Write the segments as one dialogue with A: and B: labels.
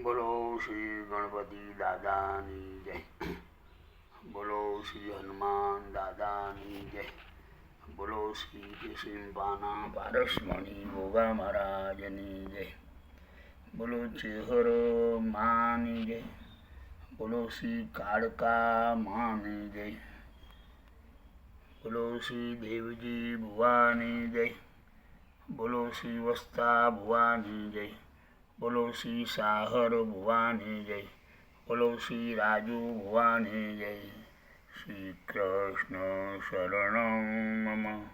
A: બોલો શ્રી ગણપતિ દાદાની જય. બોલો શ્રી હનુમાન દાદાની જય. બોલો શ્રી કિશનપાના પારસમણી ગોગા મહારાજની જય. બોલો ચેહર માની જય. બોલો શ્રી કાળકા માની જય. બોલો શ્રી દેવજી ભુવાની જય. બોલો શ્રી વસ્તા ભુવાની જય. બોલો શ્રી સાહર ભુવાની જય, બોલો શ્રી રાજુ ભુવાની જય. શ્રી કૃષ્ણ શરણમ મમ,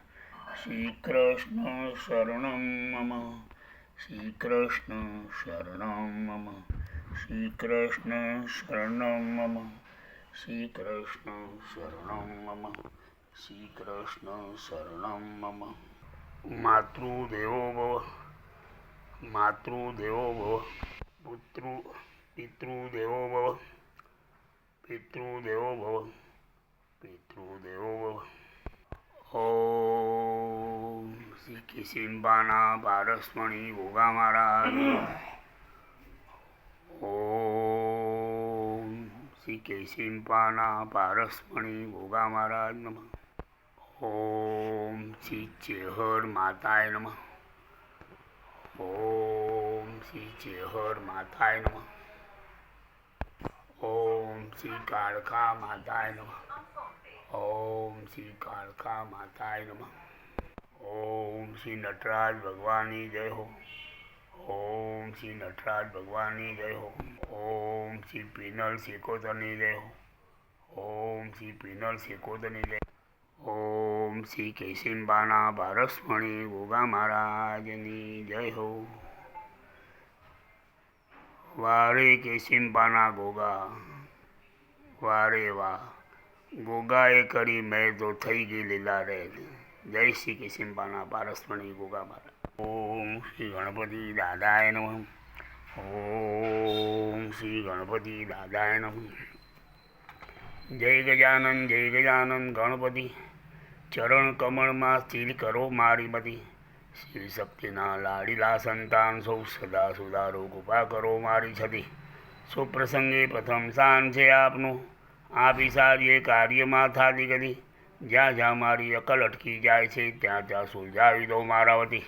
A: શ્રી કૃષ્ણ શરણમ મમ, શ્રી કૃષ્ણ શરણમ મમ, શ્રી કૃષ્ણ શરણમ મમ, શ્રી કૃષ્ણ શરણમ મમ, શ્રી કૃષ્ણ શરણમ મમ. માતૃદેવો ભવ. માતૃદેવો ભવ પુતૃ પિતૃદેવો ભવ પિતૃદેવો ભવ પિતૃદેવો ભવ. ઓ શ્રી કિશિંબાના પારસમણી ભોગા મહારાજ. શ્રી કેશિંપાના પારસમણી ભોગા મહારાજ નમઃ. ઓમ શ્રી ચેહર માતાય નમઃ. ઓમ શ્રી ચેહર માતાય નમઃ. ઓમ શ્રી કાળકા માતાય નમઃ. ઓમ શ્રી કાળકા માતાય નમઃ. ઓમ શ્રી નટરાજ ભગવાનની જય હો. ઓમ શ્રી નટરાજ ભગવાનની જય હો. ઓમ શ્રી પિનલ શેકોતરની જય હો. ઓમ શ્રી પિનલ શેકોતરની જય ઓમ શ્રી કેશિંબાના ભારસ્મણી ગોગા મહારાજની જય હો. વારે કેશિંબાના ગોગા, વારે વાહ. ગોગાએ કરી મેં તો થઈ ગઈ લીલા રેલ. જય શ્રી કેશિંબાના પારસમણી ગોગા મહારાજ. ઓમ શ્રી ગણપતિ દાદાએ નમ. ઓમ શ્રી ગણપતિ દાદાએ નમ. જય ગજાનન જય ગજાનન ગણપતિ. ચરણ કમળમાં સ્થિર કરો મારી મતી શિવ શક્તિના લાડીલા સંતાન સૌ સદા સુધારો કૃપા કરો મારી છતી. સુપ્રસંગે પ્રથમ સ્થાન છે આપનું. આપી સારી કાર્યમાં થાતી ગતી જ્યાં જ્યાં મારી અકલ અટકી જાય છે, ત્યાં ત્યાં સુલઝાવી દો મારા વતી.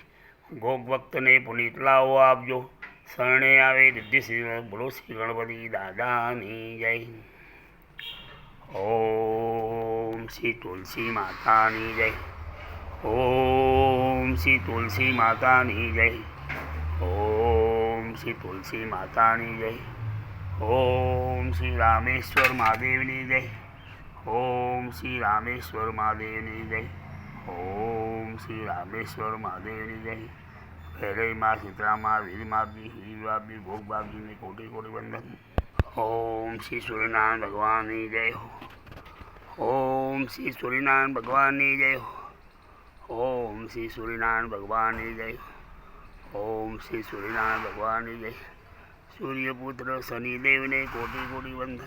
A: ગોગ ભક્તને પુનિત લાવો આપજો. શરણે આવે રિદ્ધિ શ્રી બોલો શ્રી ગણપતિ દાદાની જય. ઓમ શ્રી તુલસી માતાની જય ઓમ શ્રી તુલસી માતાની જય ઓમ શ્રી તુલસી માતાની જય ઓમ શ્રી રામેશ્વર મહાદેવની જય ઓમ શ્રી રામેશ્વર મહાદેવની જય ઓમ શ્રી રામેશ્વર મહાદેવની જય ભૈરવમાં સીતરામાં વીરમાબી હીરબાબી ભોગબાબીને કોટી કોટી વંદન ઓમ શ્રી સૂર્યનારાયણ ભગવાનની જય હો ઓમ શ્રી સૂર્યનારાયણ ભગવાનની જય. ઓમ શ્રી સૂર્યનારાયણ ભગવાનની જય. ઓમ શ્રી સૂર્યનારાયણ ભગવાનની જય. સૂર્યપુત્ર શનિદેવને કોટી કોટી વંદન.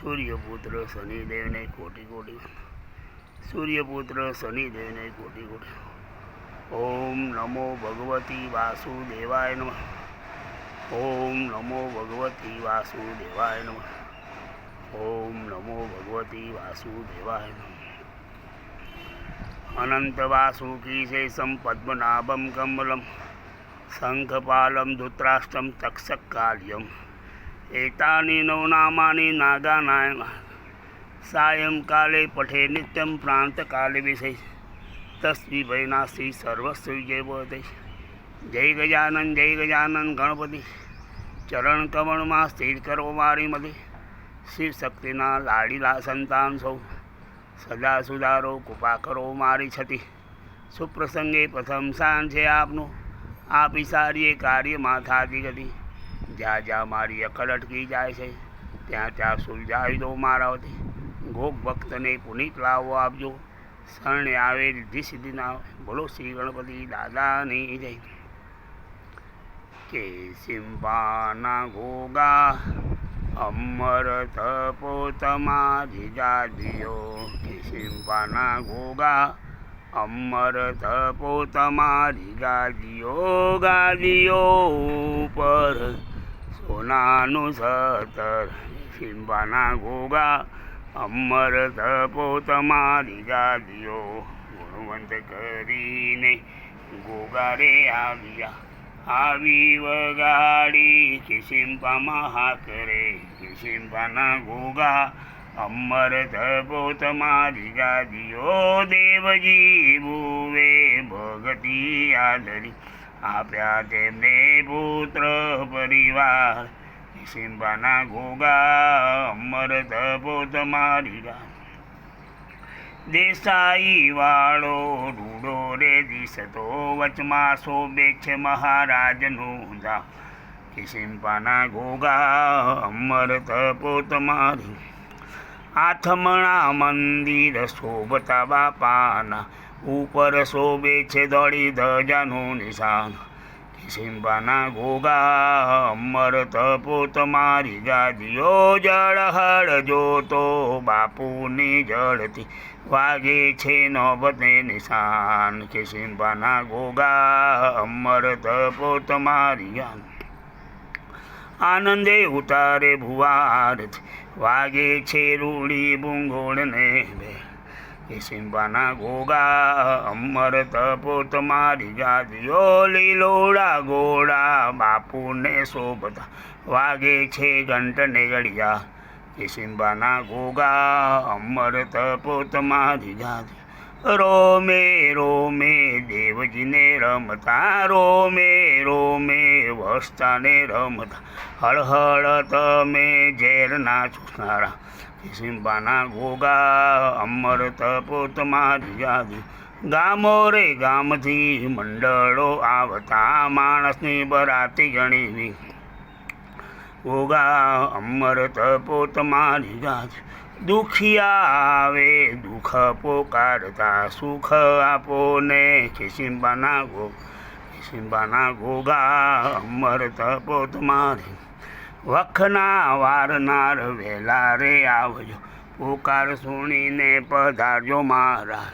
A: સૂર્યપુત્ર શનિદેવને કોટી કોટી વંદન. સૂર્યપુત્ર શનિદેવને કોટી કોટી ઓમ નમો ભગવતી વાસુદેવાય નમઃ. ઓમ નમો ભગવતી વાસુદેવાય નમઃ. ઓમ નમો ભગવતી વાસુદેવાય અનંત વાસુકી શેષમ પદ્મનાભમ કમલમ શંખપાલમ ધૃતરાષ્ટ્રમ તક્ષકાલ્યમ. એતાની નવનામાની નાગાનાય સાયંકાલે પઠે નિત્યમ પ્રાંતકાલે વિષય તસ્વી ભયનાસી સર્વસ્વ વિજય ભવતે જય ગજાનન જય ગજાનન ગણપતિ. ચરણ કમળમાં સ્થિર કરો મારી મધી શિવ શક્તિના લાડીલા સંતાન સૌ. સદા સુધારો, કૃપા કરો મારી છતી. સુપ્રસંગે પ્રથમ સ્થાન છે આપનું. આપી સારી કાર્યમાં થતી ગતી જ્યાં જ્યાં મારી અકલ અટકી જાય છે, ત્યાં ત્યાં સુલઝાવી દો મારા વતી. ગોપ ભક્તને પુનિત લાવો આપજો. શરણે આવે રિદ્ધિ સિદ્ધિના. બોલો શ્રી ગણપતિ દાદાની જય. કે સિંબાના ગોગા અમર તપો તમારી કે સિંબાના ગોગા, અમર તપો તમારી ગાદીઓ ગાદીઓ ઉપર સોનાનું સતર. સિંબાના ગોગા, અમર તપો તમારી ગાદીઓ ગુણવંત કરીને ગોગા રે આવ્યા. આવી વગાડી કિસિમ્પા મહા કરે કિસિમ્પાના ગોગા અમર તપો તમારી ગાદીઓ, દેવજી ભુવે ભગતી આદરી. આપ્યા તેમને પુત્ર પરિવાર સિંબાના ગોગા અમર તપો તમારી ગા દેસાઈ વાળો રૂડો રે દિશતો વચમાં શોભે છે મહારાજનું દા કિસિમ્પાના ગોગા અમર તપો તમારી આથમણા મંદિર શોભતા બાપાના. ઉપર શોભે છે દોડી ધજાનું નિશાન. સિંબાના ગોગા અમર પોત મારી ગાદીઓ, જળહળ જોતો બાપુની જળથી વાગે છે નોબતે નિશાન કે સિંભાના ગોગા અમર તપો મારી આનંદે ઉતારે ભુવાર વાગે છે રૂડી બુંગોળને બે. એ સિંબાના ગોગા અમર તપો તમારી ગાદીઓ લીલોડા ગોળા, બાપુને શોભતા વાગે છે ઘંટને ગળિયા એ સિંબાના ઘોગા અમર તપો તમારી ગાદી રોમે રોમે, દેવજીને રમતા, રોમે રોમે વસ્તાને રમતા. હળહળ તમે ઝેરના ચૂસનારા સિંબાના ગોગા અમર તપોત મારી યાદી ગામો રે ગામથી મંડળો આવતા માણસની બરાતી ગણીવી. ગોગા અમર તપોત મારી યાદી દુખિયા આવે, દુઃખ પોકારતા, સુખ આપો ને ખિસિંબાના ગો ખિસિંબાના ગોગા અમર તપો તમારી વખના વારનાર વહેલા રે આવજો. પુકાર સુણીને પધારજો મારા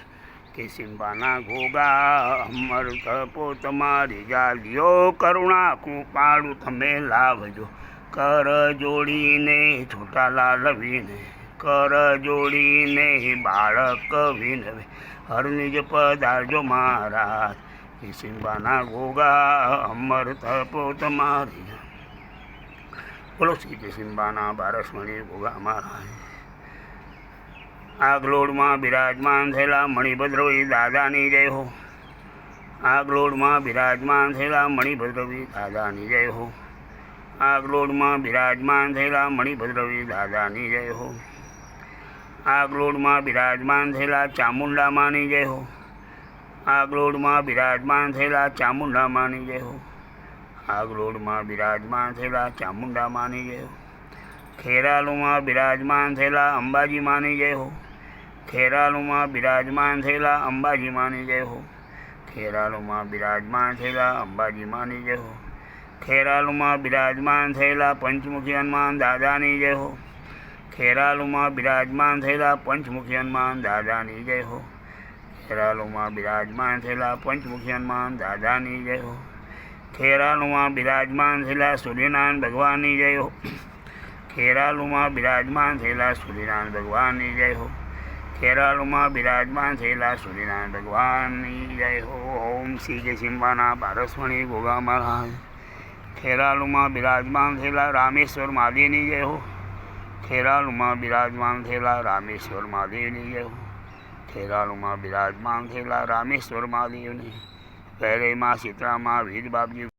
A: કે સિંબાના ગોગા અમર તપો તમારી ગાલીઓ કરુણા કૃપાળુ તમે લાવજો. કર જોડીને છૂટાલા લવીને કર જોડીને બાળક વિનવે, હરનિજ પધારજો મારા કે સિંબાના ગોગા અમર તપો તમારી બોલો શ્રી કિશિંબાના બારસમણી મહારાજ આગલોડમાં બિરાજમાન થયેલા મણિભદ્રવી દાદાની જય હો. આગલોડમાં બિરાજમાન થયેલા મણિભદ્રવી દાદાની જય હો. આગલોડમાં બિરાજમાન થયેલા મણિભદ્રવી દાદાની જય હો. આગલોડમાં બિરાજમાન થયેલા ચામુંડામાની જય હો. આગલોડમાં બિરાજમાન થયેલા ચામુંડામાની જય હો. આગલોડમાં બિરાજમાન થયેલા ચામુંડા માની જય ખેરાલુમાં બિરાજમાન થયેલા અંબાજી માની જય ખેરાલુમાં બિરાજમાન થયેલા અંબાજી માની જય હો ખેરાલુમાં બિરાજમાન થયેલા અંબાજી માની હો ખેરાલુમાં બિરાજમાન થયેલા પંચમુખી હનુમાન દાદાની જય હો ખેરાલુમાં બિરાજમાન થયેલા પંચમુખી હનુમાન દાદાની જય હો ખેરાલુમાં બિરાજમાન થયેલા પંચમુખી હનુમાન દાદાની જય હો ખેરાલુમાં બિરાજમાન થયેલા સૂર્યનારાયણ ભગવાનની જય હો. ખેરાલુમાં બિરાજમાન થયેલા સૂર્યનારાયણ ભગવાનની જય હો. ખેરાલુમાં બિરાજમાન થયેલા સૂર્યનારાયણ ભગવાનની જય હો. ઓમ શ્રી કે સિંબાના પારસમણી ગોગા મહારાજ. ખેરાલુમાં બિરાજમાન થયેલા રામેશ્વર મહાદેવની જય હો. ખેરાલુમાં બિરાજમાન થયેલા રામેશ્વર મહાદેવની જય હો. ખેરાલુમાં બિરાજમાન થયેલા રામેશ્વર મહાદેવની પહેરેમાં શીતળામાં વીર બાપજી